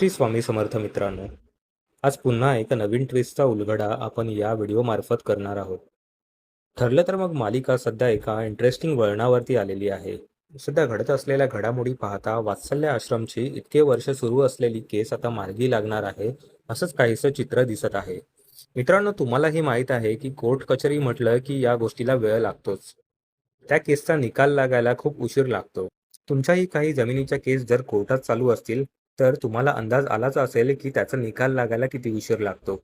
श्री स्वामी समर्थ मित्रांनो आज पुन्हा एका नवीन ट्विस्टचा उलगडा आपण या व्हिडिओमार्फत करणार आहोत. ठरलं तर मग मालिका सध्या एका इंटरेस्टिंग वळणावरती आलेली आहे. सध्या घडत असलेल्या घडामोडी पाहता वात्सल्य आश्रमची इतके वर्ष सुरू असलेली केस आता मार्गी लागणार आहे असंच काहीसं चित्र दिसत आहे. मित्रांनो तुम्हालाही माहीत आहे की कोर्ट कचेरी म्हटलं की या गोष्टीला वेळ लागतोच. त्या केसचा निकाल लागायला खूप उशीर लागतो. तुमच्याही काही जमिनीच्या केस जर कोर्टात चालू असतील तर तुम्हाला अंदाज आलाच असेल की त्याचा निकाल लागायला किती उशीर लागतो.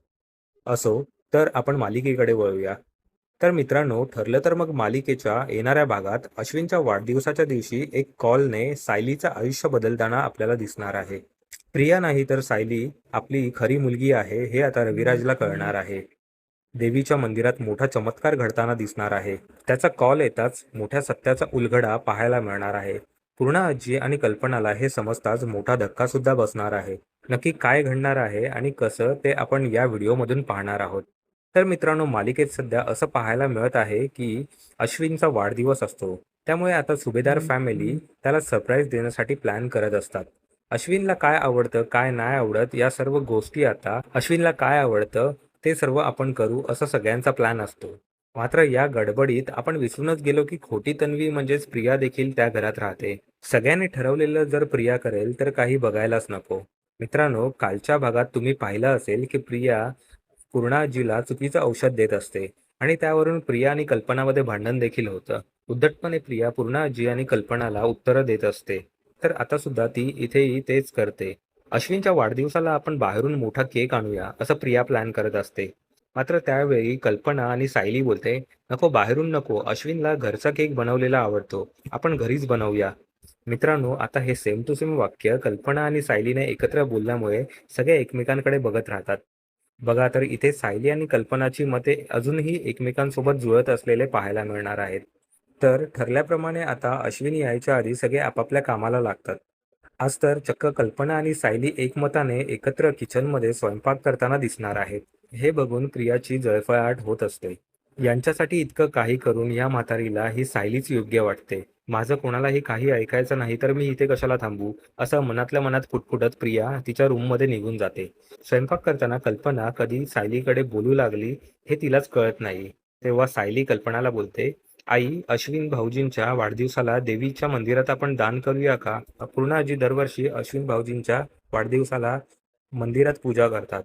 असो तर आपण मालिकेकडे वळूया. तर मित्रांनो ठरलं तर मग मालिकेच्या येणाऱ्या भागात अश्विनच्या वाढदिवसाच्या दिवशी एक कॉलने सायलीचं आयुष्य बदलताना आपल्याला दिसणार आहे. प्रिया नाही तर सायली आपली खरी मुलगी आहे हे आता रविराजला कळणार आहे. देवीच्या मंदिरात मोठा चमत्कार घडताना दिसणार आहे. त्याचा कॉल येताच मोठ्या सत्याचा उलगडा पाहायला मिळणार आहे. पूर्ण आजी आणि कल्पनाला हे समजताच मोठा धक्का सुद्धा बसणार आहे. नक्की काय घडणार आहे आणि कसं ते आपण या व्हिडिओमधून पाहणार आहोत. तर मित्रांनो मालिकेत सध्या असं पाहायला मिळत आहे की अश्विनचा वाढदिवस असतो. त्यामुळे आता सुभेदार फॅमिली त्याला सरप्राईज देण्यासाठी प्लॅन करत असतात. अश्विनला काय आवडतं काय नाही आवडत या सर्व गोष्टी आता अश्विनला काय आवडतं ते सर्व आपण करू असा सगळ्यांचा प्लॅन असतो. मात्र या गडबडीत आपण विसरूनच गेलो की खोटी तन्वी म्हणजेच प्रिया देखील त्या घरात राहते. सगळ्यांनी ठरवलेलं जर प्रिया करेल तर काही बघायलाच नको. मित्रांनो कालच्या भागात तुम्ही पाहिलं असेल की प्रिया पूर्णाजीला चुकीचं औषध देत असते आणि त्यावरून प्रिया आणि कल्पनामध्ये भांडण देखील होतं. उद्धटपणे प्रिया पूर्णाजी आणि कल्पनाला उत्तरं देत असते. तर आता सुद्धा ती इथेही तेच करते. अश्विनच्या वाढदिवसाला आपण बाहेरून मोठा केक आणूया असं प्रिया प्लॅन करत असते. मात्र त्यावेळी कल्पना आणि सायली बोलते नको बाहेरून नको. अश्विनला घरचा केक बनवलेला आवडतो. आपण घरीच बनवूया. मित्रांनो आता हे सेम टू सेम वाक्य कल्पना आणि सायलीने एकत्र बोलल्यामुळे सगळे एकमेकांकडे बघत राहतात. बघा तर इथे सायली आणि कल्पनाची मते अजूनही एकमेकांसोबत जुळत असलेले पाहायला मिळणार आहेत. तर ठरल्याप्रमाणे आता अश्विन यायच्या आधी सगळे आपापल्या कामाला लागतात. आज तर चक्क कल्पना आणि सायली एकमताने एकत्र किचनमध्ये स्वयंपाक करताना दिसणार आहेत. हे बघून प्रियाची जळफळाट होत असते. यांच्यासाठी इतकं काही करून या म्हातारीला ही सायलीच योग्य वाटते. माझं कोणालाही काही ऐकायचं नाही तर मी इथे कशाला थांबू? असं मनातल्या मनात फुटफुटत प्रिया तिच्या रूममध्ये निघून जाते. स्वयंपाक करताना कल्पना कधी सायलीकडे बोलू लागली हे तिलाच कळत नाही. तेव्हा सायली कल्पनाला बोलते आई अश्विन भाऊजींच्या वाढदिवसाला देवीच्या मंदिरात आपण दान करूया का? पूर्णाजी दरवर्षी अश्विन भाऊजींच्या वाढदिवसाला मंदिरात पूजा करतात.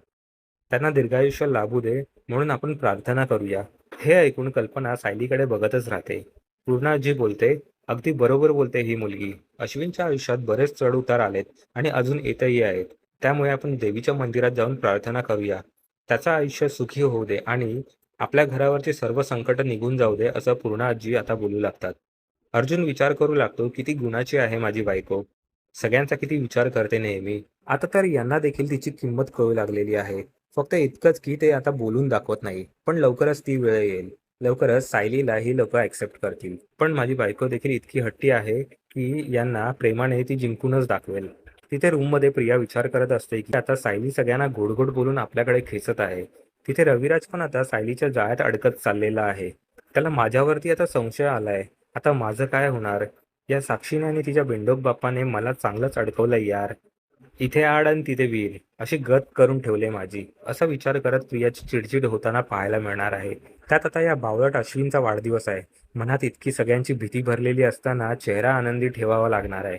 त्यांना दीर्घायुष्य लाभू दे म्हणून आपण प्रार्थना करूया. हे ऐकून कल्पना सायलीकडे बघतच राहते. पूर्णाजी बोलते अगदी बरोबर बोलते ही मुलगी. अश्विनच्या आयुष्यात बरेच चढ उतार आलेत आणि अजून येतही आहेत. त्यामुळे आपण देवीच्या मंदिरात जाऊन प्रार्थना करूया. त्याचं आयुष्य सुखी होऊ दे आणि आपल्या घरावरची सर्व संकट निघून जाऊ दे असं पूर्ण आजी आता बोलू लागतात. अर्जुन विचार करू लागतो किती गुणाची आहे माझी बायको. सगळ्यांचा किती विचार करते नेहमी. आता तर यांना देखील तिची किंमत कळू लागलेली आहे. फक्त इतकंच की ते आता बोलून दाखवत नाही. पण लवकरच ती वेळ येईल. लवकरच सायलीला ही लोक ऍक्सेप्ट करतील. पण माझी बायको देखील इतकी हट्टी आहे की यांना प्रेमाने ती जिंकूनच दाखवेल. तिथे रूममध्ये प्रिया विचार करत असते की आता सायली सगळ्यांना घोडघोड बोलून आपल्याकडे खेचत आहे. तिथे रविराज पण आता सायलीच्या जाळ्यात अडकत चाललेला आहे. त्याला माझ्यावरती आता संशय आलाय. आता माझं काय होणार? या साक्षीने आणि तिच्या बेंडोक बाप्पाने मला चांगलंच अडकवलं यार. इथे आड आणि तिथे विहीर. अशी गत करून ठेवले माझी. असा विचार करत प्रियाची चिडचिड होताना पाहायला मिळणार आहे. त्यात आता या बावळट अश्विनचा वाढदिवस आहे. मनात इतकी सगळ्यांची भीती भरलेली असताना चेहरा आनंदी ठेवावा लागणार आहे.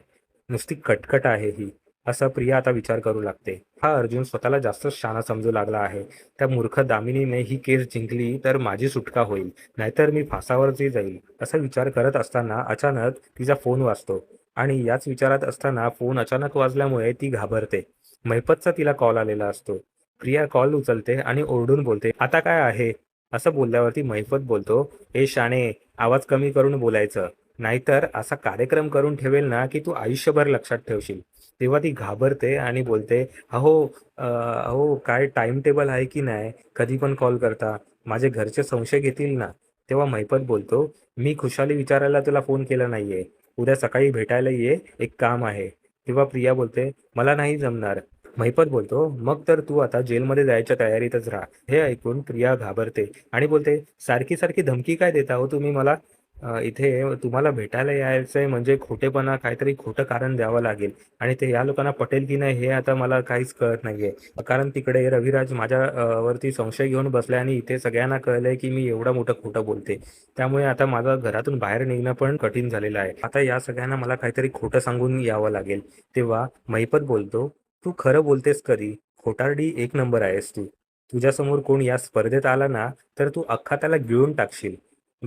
नुसती कटकट आहे ही. असा प्रिया आता विचार करू लागते. हा अर्जुन स्वतःला जास्तच शाना समजू लागला आहे. त्या मूर्ख दामिनीने ही केस जिंकली तर माझी सुटका होईल. नाहीतर मी फासावरती जाईल. असा विचार करत असताना अचानक तिचा फोन वाजतो. आणि याच विचारात असताना फोन अचानक वाजल्यामुळे ती घाबरते. मैफतचा तिला कॉल आलेला असतो. प्रिया कॉल उचलते आणि ओरडून बोलते आता काय आहे? असं बोलल्यावरती मैफत बोलतो हे शाणे आवाज कमी करून बोलायचं. नाहीतर असा कार्यक्रम करून ठेवेल ना की तू आयुष्यभर लक्षात ठेवशील. तेव्हा ती घाबरते आणि बोलते अहो अहो काय टाइम टेबल आहे की नाही? कधी पण कॉल करता. माझे घरचे संशय घेतील ना? तेव्हा मैफत बोलतो मी खुशाली विचारायला तुला फोन केला नाहीये. उद्या सकाळी भेटायला ये एक काम आहे. तेव्हा प्रिया बोलते मला नाही जमणार. महिपत बोलतो मग तर तू आता जेलमध्ये जायच्या तयारीतच राहा. हे ऐकून प्रिया घाबरते आणि बोलते सारखी सारखी धमकी काय देता हो तुम्ही मला? इथे तुम्हाला भेटायला यायचंय म्हणजे खोटेपणा काहीतरी खोटं कारण द्यावं लागेल आणि ते या लोकांना पटेल की नाही हे आता मला काहीच कळत नाहीये. कारण तिकडे रविराज माझ्या वरती संशय घेऊन बसलाय आणि इथे सगळ्यांना कळलंय की मी एवढं मोठं खोटं बोलते. त्यामुळे आता माझं घरातून बाहेर निघणं पण कठीण झालेलं आहे. आता या सगळ्यांना मला काहीतरी खोटं सांगून यावं लागेल. तेव्हा महिपत बोलतो, "तू खरं बोलतेस कधी? खोटारडी एक नंबर आहेस तू. तुझ्यासमोर कोण या स्पर्धेत आला ना, तर तू अख्खा त्याला गिळून टाकशील.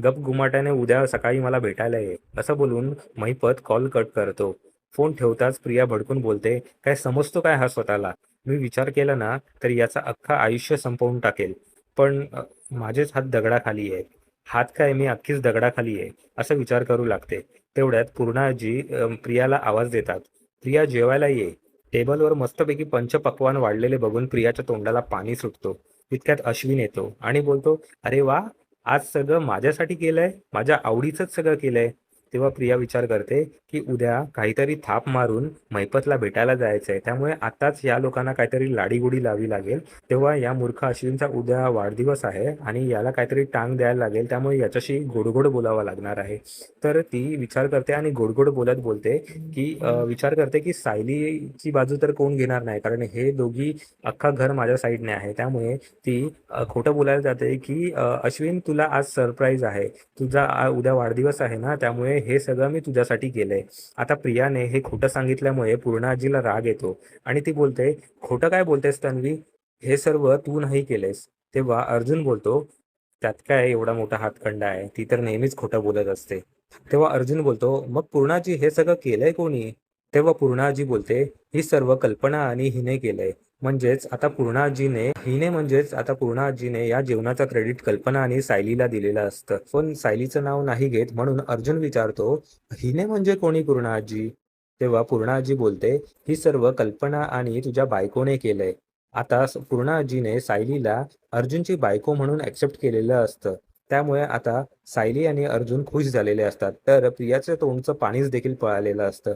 गपगुमाटाने उद्या सकाळी मला भेटायला ये." असं बोलून महिपत कॉल कट करतो. फोन ठेवताच प्रिया भडकून बोलते, "काय समजतो काय हा स्वतःला? मी विचार केला ना, तर याचा अख्खं आयुष्य संपवून टाकेल. पण माझेच हात दगडाखाली आहे हात काय मी अख्खीच दगडाखाली आहे." असा विचार करू लागते. तेवढ्यात पूर्णाजी प्रियाला आवाज देतात, "प्रिया जेवायला ये." टेबलवर मस्तपैकी पंचपक्वान वाढलेले बघून प्रियाच्या तोंडाला पाणी सुटतो. तितक्यात अश्विन येतो आणि बोलतो, "अरे वा! आज सगळं माझ्यासाठी केलंय, माझ्या आवडीचंच सगळं केलंय." तेव्हा प्रिया विचार करते, की उद्या काहीतरी थाप मारून मैपतला भेटायला जायचंय. त्यामुळे आत्ताच या लोकांना काहीतरी लाडीगुडी लावी लागेल. तेव्हा या मूर्ख अश्विनचा उद्या वाढदिवस आहे आणि याला काहीतरी टांग द्यायला लागेल. त्यामुळे याच्याशी गोडगोड बोलावा बोलावं लागणार आहे. तर ती विचार करते आणि गोड-गोड बोलत बोलते, की विचार करते, की सायलीची बाजू तर कोण घेणार नाही. कारण हे दोघी अख्खा घर माझ्या साईडने आहे. त्यामुळे ती खोटं बोलायला जाते, की "अश्विन तुला आज सरप्राईज आहे. तुझा उद्या वाढदिवस आहे ना, त्यामुळे त्यामुळे हे सगळं मी तुझ्यासाठी केलंय." आता प्रियाने हे खोटं सांगितल्यामुळे पूर्णाजीला राग येतो आणि ती बोलते, "खोटं काय बोलतेस तन्वी? हे सर्व तू नाही केलेस." तेव्हा अर्जुन बोलतो, "त्यात काय एवढा मोठा हातखंडा आहे? ती तर नेहमीच खोटं बोलत असते." तेव्हा अर्जुन बोलतो, "मग पूर्णाजी हे सगळं केलंय कोणी?" तेव्हा पूर्णाजी बोलते, "ही सर्व कल्पना आणि हिने केलंय." म्हणजेच आता पूर्णाजीने हिने म्हणजेच आता पूर्णाजीने या जीवनाचा क्रेडिट कल्पना आणि सायलीला दिलेलं असतं. पण सायलीचं नाव नाही घेत म्हणून अर्जुन विचारतो, "हिने म्हणजे कोणी पूर्णाजी?" तेव्हा पूर्णाजी बोलते, "ही सर्व कल्पना आणि तुझ्या बायकोने केलंय." आता पूर्णाजीने सायलीला अर्जुनची बायको म्हणून ऍक्सेप्ट केलेलं असतं. त्यामुळे आता सायली आणि अर्जुन खुश झालेले असतात. तर प्रियाच्या तोंडचं पाणीच देखील पळालेलं असतं.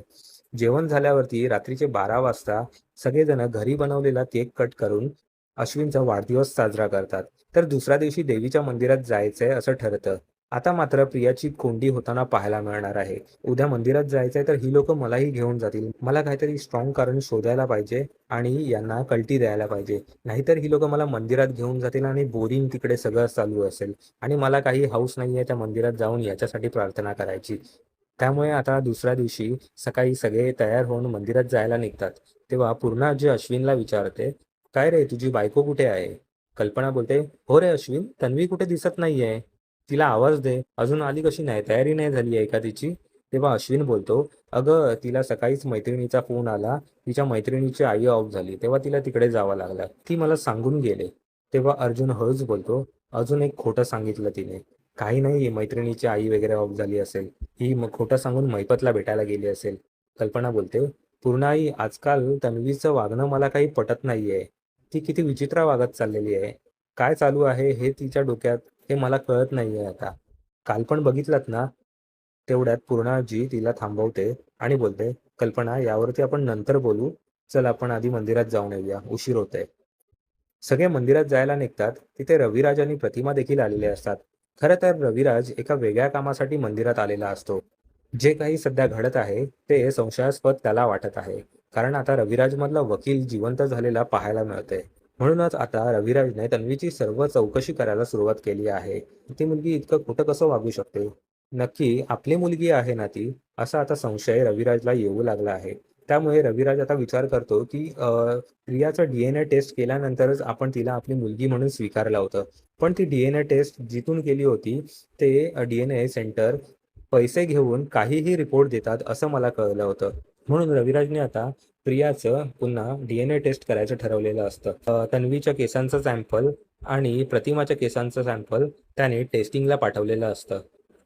जेवण झाल्यावरती रात्रीचे 12 वाजता सगळेजण घरी बनवलेला केक कट करून अश्विनचा वाढदिवस साजरा करतात. तर दुसऱ्या दिवशी देवीच्या मंदिरात जायचंय असं ठरतं. आता मात्र प्रियाची कोंडी होताना पाहायला मिळणार आहे. उद्या मंदिरात जायचंय तर ही लोक मलाही घेऊन जातील. मला काहीतरी स्ट्रॉंग कारण शोधायला पाहिजे आणि यांना कल्टी द्यायला पाहिजे. नाहीतर ही लोक मला मंदिरात घेऊन जातील आणि बोरिंग तिकडे सगळं चालू असेल आणि मला काही हौस नाहीये त्या मंदिरात जाऊन याच्यासाठी प्रार्थना करायची. त्यामुळे आता दुसऱ्या दिवशी सकाळी सगळे तयार होऊन मंदिरात जायला निघतात. तेव्हा पूर्णाजी अश्विनला विचारते, "काय रे तुझी बायको कुठे आहे?" कल्पना बोलते, "हो रे अश्विन, तन्वी कुठे दिसत नाहीये. तिला आवाज दे. अजून आली कशी नाही? तयारी नाही झाली आहे का तिची?" तेव्हा अश्विन बोलतो, "अगं तिला सकाळीच मैत्रिणीचा फोन आला. तिच्या मैत्रिणीची आई ऑफ झाली. तेव्हा तिला तिकडे जावं लागलं. ती मला सांगून गेले." तेव्हा अर्जुन हळूच बोलतो, "अजून एक खोटं सांगितलं तिने. काही नाही मैत्रिणीची आई वगैरे ऑफ झाली असेल. ही मग खोटं सांगून मैपतला भेटायला गेली असेल." कल्पना बोलते, "पूर्णाई आजकाल तन्वीचं वागणं मला काही पटत नाहीये. ती किती विचित्र वागत चाललेली आहे. काय चालू आहे हे तिच्या डोक्यात हे मला कळत नाहीये आता. काल पण बघितलात ना?" तेवढ्यात पूर्णाजी तिला थांबवते आणि बोलते, "कल्पना यावरती आपण नंतर बोलू. चल आपण आधी मंदिरात जाऊन येऊया. उशीर होतोय." सगळे मंदिरात जायला निघतात. तिथे रविराज आणि प्रतिमा देखील आलेले असतात. खरं तर रविराज एका वेगळ्या कामासाठी मंदिरात आलेला असतो. जे काही सध्या घडत आहे ते संशयास्पद त्याला वाटत आहे. कारण आता रविराजमधला वकील जिवंत झालेला पाहायला मिळते म्हणूनच आता रविराजने तन्वीची सर्व चौकशी करायला सुरुवात केली आहे. ती मुलगी इतकं खोटं कसं वागू शकते? नक्की आपली मुलगी आहे ना ती? असा आता संशय रविराजला येऊ लागला आहे. त्यामुळे रविराज आता विचार करतो, की प्रियाचा प्रियाचं टेस्ट केल्यानंतरच आपण तिला आपली मुलगी म्हणून स्वीकारलं होतं. पण ती डीएनए टेस्ट जिथून केली होती ते डीएनए सेंटर पैसे घेऊन काहीही रिपोर्ट देतात असं मला कळलं होतं. म्हणून रविराजने आता प्रियाचं पुन्हा डीएनए टेस्ट करायचं ठरवलेलं असतं. तन्वीच्या केसांचं सॅम्पल आणि प्रतिमाच्या केसांचं सॅम्पल त्याने टेस्टिंगला पाठवलेलं असतं.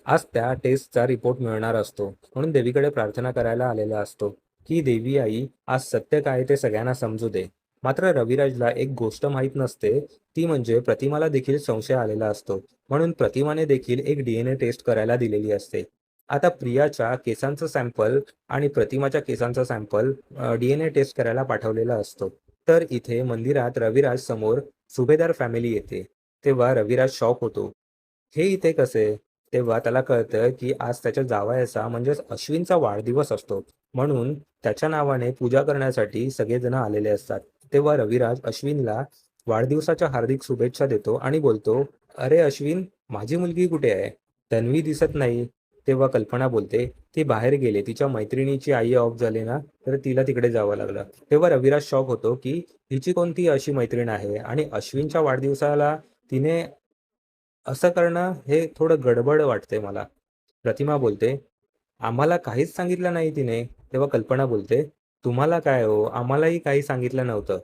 आज त्या टेस्टचा रिपोर्ट मिळणार असतो. म्हणून देवीकडे प्रार्थना करायला आलेला असतो, की देवी आई आज सत्य काय ते सगळ्यांना समजू दे. मात्र रविराजला एक गोष्ट माहीत नसते, ती म्हणजे प्रतिमाला देखील संशय आलेला असतो. म्हणून प्रतिमाने देखील एक डी-एन-ए टेस्ट करायला दिलेली असते. आता प्रियाच्या केसांचं सॅम्पल आणि प्रतिमाच्या केसांचा सॅम्पल डीएनए डी-एन-ए टेस्ट करायला पाठवलेला असतो. तर इथे मंदिरात रविराज समोर सुभेदार फॅमिली येते. तेव्हा रविराज शॉक होतो. हे इथे कसे? तेव्हा त्याला कळतं की आज त्याच्या जावायचा म्हणजेच अश्विनचा वाढदिवस असतो. म्हणून त्याच्या नावाने पूजा करण्यासाठी सगळेजण आलेले असतात. तेव्हा रविराज अश्विनला वाढदिवसाच्या हार्दिक शुभेच्छा देतो आणि बोलतो अरे अश्विन माझी मुलगी कुठे आहे? तन्वी दिसत नाही. तेव्हा कल्पना बोलते ती बाहेर गेले. तिच्या मैत्रिणीची आई ऑफ झाली ना तर तिला तिकडे जावं लागलं. तेव्हा रविराज शॉक होतो की हिची कोणती अशी मैत्रीण आहे? आणि अश्विनच्या वाढदिवसाला तिने असं करणं हे थोडं गडबड वाटते मला. प्रतिमा बोलते आम्हाला काहीच सांगितलं नाही तिने. तेव्हा कल्पना बोलते तुम्हाला काय हो? आम्हालाही काही सांगितलं नव्हतं.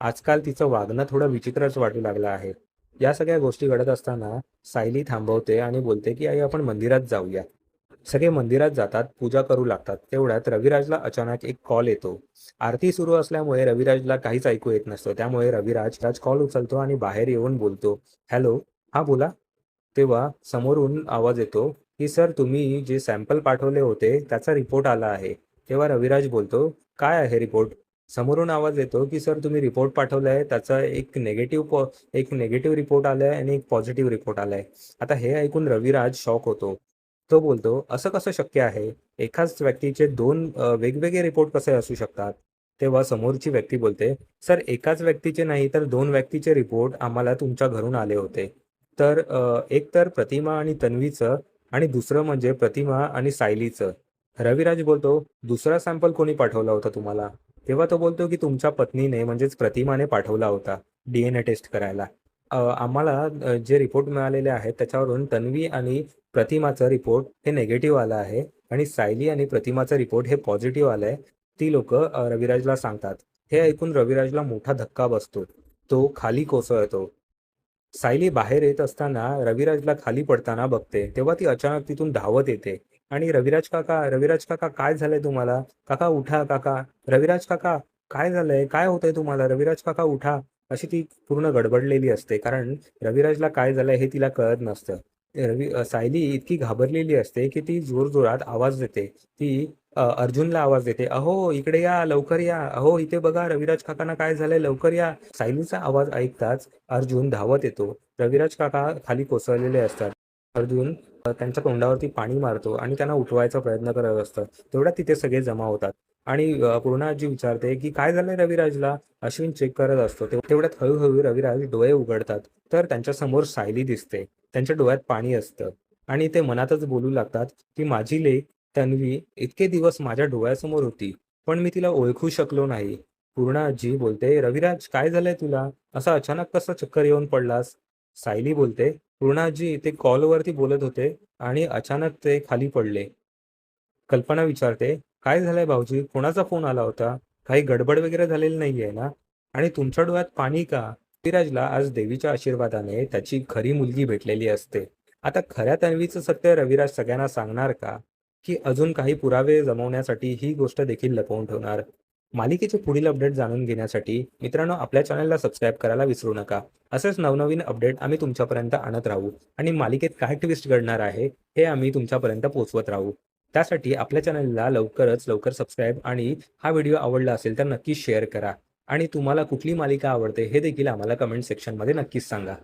आजकाल तिचं वागणं थोडं विचित्रच वाटू लागलं आहे. या सगळ्या गोष्टी घडत असताना सायली थांबवते आणि बोलते की आई आपण मंदिरात जाऊया. सगळे मंदिरात जातात पूजा करू लागतात. तेवढ्यात रविराजला अचानक एक कॉल येतो. आरती सुरू असल्यामुळे रविराजला काहीच ऐकू येत नसतं. त्यामुळे रविराज राज कॉल उचलतो आणि बाहेर येऊन बोलतो हॅलो हा बोला. तेव्हा समोरून आवाज येतो की सर तुम्ही जे सॅम्पल पाठवले होते त्याचा रिपोर्ट आला आहे. तेव्हा रविराज बोलतो काय आहे रिपोर्ट? समोरून आवाज येतो की सर तुम्ही रिपोर्ट पाठवला आहे त्याचा एक नेगेटिव्ह एक नेगेटिव्ह रिपोर्ट आलाय आणि एक पॉझिटिव्ह रिपोर्ट आलाय आता हे ऐकून रविराज शॉक होतो. तो बोलतो असं कसं शक्य आहे? एकाच व्यक्तीचे दोन वेगवेगळे रिपोर्ट कसे असू शकतात? तेव्हा समोरची व्यक्ती बोलते सर एकाच व्यक्तीचे नाही तर दोन व्यक्तीचे रिपोर्ट आम्हाला तुमच्या घरून आले होते. तर एक तर प्रतिमा आणि तन्वीचं आणि दुसरं म्हणजे प्रतिमा आणि सायलीचं. रविराज बोलतो दुसरा सॅम्पल कोणी पाठवला होता तुम्हाला? तेव्हा तो बोलतो की तुमच्या पत्नीने म्हणजेच प्रतिमाने पाठवला होता डीएनए टेस्ट करायला. आम्हाला जे रिपोर्ट मिळालेले आहेत त्याच्यावरून तन्वी आणि प्रतिमाचा रिपोर्ट हे नेगेटिव्ह आला आहे आणि सायली आणि प्रतिमाचा रिपोर्ट हे पॉझिटिव्ह आलाय. ती लोक रविराजला सांगतात. हे ऐकून रविराजला मोठा धक्का बसतो. तो खाली कोसळतो. सायली बाहेर येत असताना रविराजला खाली पडताना बघते. तेव्हा ती अचानक तिथून धावत येते. आणि रविराज काका रविराज काका काय झालंय तुम्हाला? काका उठा काका. रविराज काका काय झालंय? काय होतंय तुम्हाला? रविराज काका उठा. अशी ती पूर्ण गडबडलेली असते. कारण रविराजला काय झालंय हे तिला कळत नसतं. रवी सायली इतकी घाबरलेली असते की ती जोरजोरात आवाज देते. ती अर्जुनला आवाज देते. अहो इकडे या लवकर या. अहो इथे बघा रविराज काकांना काय झालंय? लवकर या. सायलीचा आवाज ऐकताच अर्जुन धावत येतो. रविराज काका खाली कोसळलेले असतात. अर्जुन त्यांच्या तोंडावरती पाणी मारतो आणि त्यांना उठवायचा प्रयत्न करत असतात. तेवढ्यात तिथे सगळे जमा होतात. आणि अ, पूर्ण आजी विचारते की काय झालंय रविराजला? अश्विन चेक करत असतो. तेवढ्यात हळूहळू रविराज डोळे उघडतात. तर त्यांच्यासमोर सायली दिसते. त्यांच्या डोळ्यात पाणी असतं. आणि ते मनातच बोलू लागतात की माझी लेख तन्वी इतके दिवस माझ्या डोळ्यासमोर होती पण मी तिला ओळखू शकलो नाही. पूर्णाजी बोलते रविराज काय झालंय तुला? असा अचानक कसा चक्कर येऊन पडलास? सायली बोलते पूर्णाजी ते कॉलवरती बोलत होते आणि अचानक ते खाली पडले. कल्पना विचारते काय झालंय भाऊजी? कोणाचा फोन आला होता? काही गडबड वगैरे झालेली नाहीये ना? आणि तुमच्या डोळ्यात पाणी का? पृथ्वीराजला आज देवीच्या आशीर्वादाने त्याची खरी मुलगी भेटलेली असते. आता खऱ्या तन्वीचं सत्य रविराज सगळ्यांना सांगणार का? की अजून काही पुरावे जमवण्यासाठी ही गोष्ट देखील लपवून ठेवणार? मालिकेचे पुढील अपडेट जाणून घेण्यासाठी मित्रांनो आपल्या चॅनलला सबस्क्राईब करायला विसरू नका. असेच नवनवीन अपडेट आम्ही तुमच्यापर्यंत आणत राहू आणि मालिकेत काय ट्विस्ट घडणार आहे हे आम्ही तुमच्यापर्यंत पोहोचवत राहू. त्यासाठी आपल्या चॅनलला लवकरच लवकर सबस्क्राईब आणि हा व्हिडिओ आवडला असेल तर नक्कीच शेअर करा. आणि तुम्हाला कुठली मालिका आवडते हे देखील आम्हाला कमेंट सेक्शनमध्ये नक्कीच सांगा.